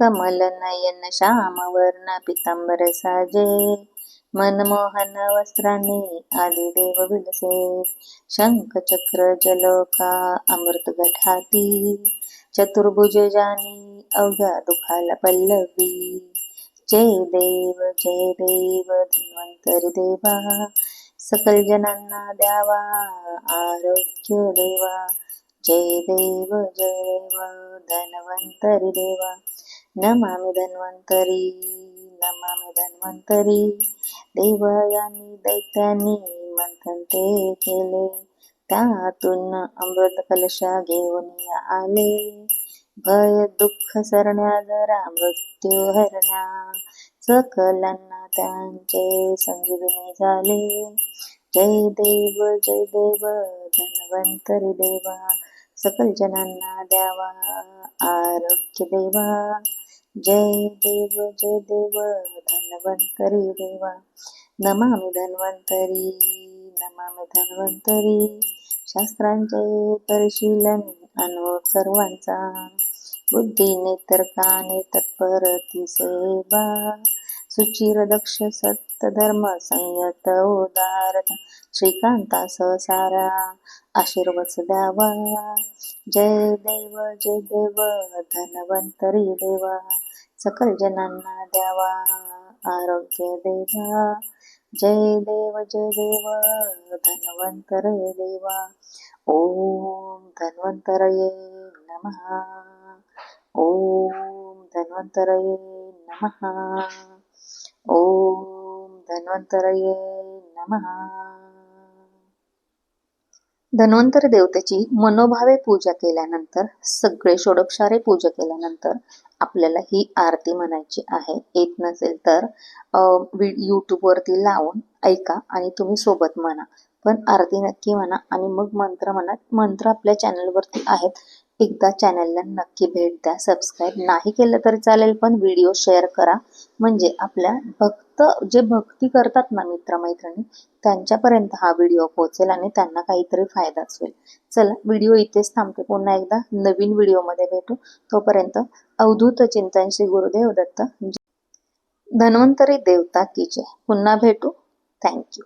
कमल नयन श्याम वर्ण पितांबर साजे मनमोहन वस्त्राने आदिदेव विलसे शंख चक्र जलोका अमृत गठाती चतुर्भुज जानी अवघ्या दुखाला पल्लवी जय देव जय देव धन्वंतरी देवा सकल जनांना द्यावा आरोग्य देवा जय देव जय देव धन्वंतरी देवा नमामि धन्वंतरी नमामि धन्वंतरी देव यांनी दैत्यांनी मंथन ते केले। त्यातून अमृत कलशा घेऊन आले। भय दुःख सरण्या जरा मृत्यू हरण्या। सकलांना त्यांचे संजीवनी झाले। जय देव जय देव धन्वंतरी देवा। सकल जनांना द्यावा आरोग्य देवा। जय देव जय देव धन्वंतरी देवा. नमामि धन्वंतरी नमामि धन्वंतरी. शास्त्रांचे परिशीलन अनुभव सर्वांचा. बुद्धीने तर्काने तत्परती सेवा. सुचिर दक्ष धर्म संयत उदारत श्रीकांता सारा आशीर्वच द्यावा जय देव जय देव धनवंतरी देवा सकल जनांना द्यावा आरोग्य देवा। जय देव जय देव धनवंतर देवा। ओम धन्वंतरये नमः। ओम धन्वंतरये नमः। ओम धन्वंतरये नमः. धन्वंतर देवतेची मनोभावे पूजा केल्यानंतर सगळे षोडक्षारे पूजा केल्यानंतर आपल्याला ही आरती म्हणायची आहे. येत नसेल तर यूट्यूबवरती लावून ऐका आणि तुम्ही सोबत म्हणा. पण आरती नक्की म्हणा आणि मग मंत्र म्हणा. मंत्र आपल्या चॅनलवरती आहेत. एकदा चॅनलला नक्की भेट द्या. सबस्क्राईब नाही केलं तरी चालेल पण व्हिडिओ शेअर करा. म्हणजे आपल्या भक्त जे भक्ती करतात ना मित्रमैत्रिणी त्यांच्यापर्यंत हा व्हिडिओ पोहोचेल आणि त्यांना काहीतरी फायदाच होईल चला व्हिडिओ इथेच थांबते. पुन्हा एकदा नवीन व्हिडिओमध्ये भेटू. तोपर्यंत अवधूत चिंतन श्री गुरुदेव दत्त. धन्वंतरी देवता की जय. पुन्हा भेटू. थँक्यू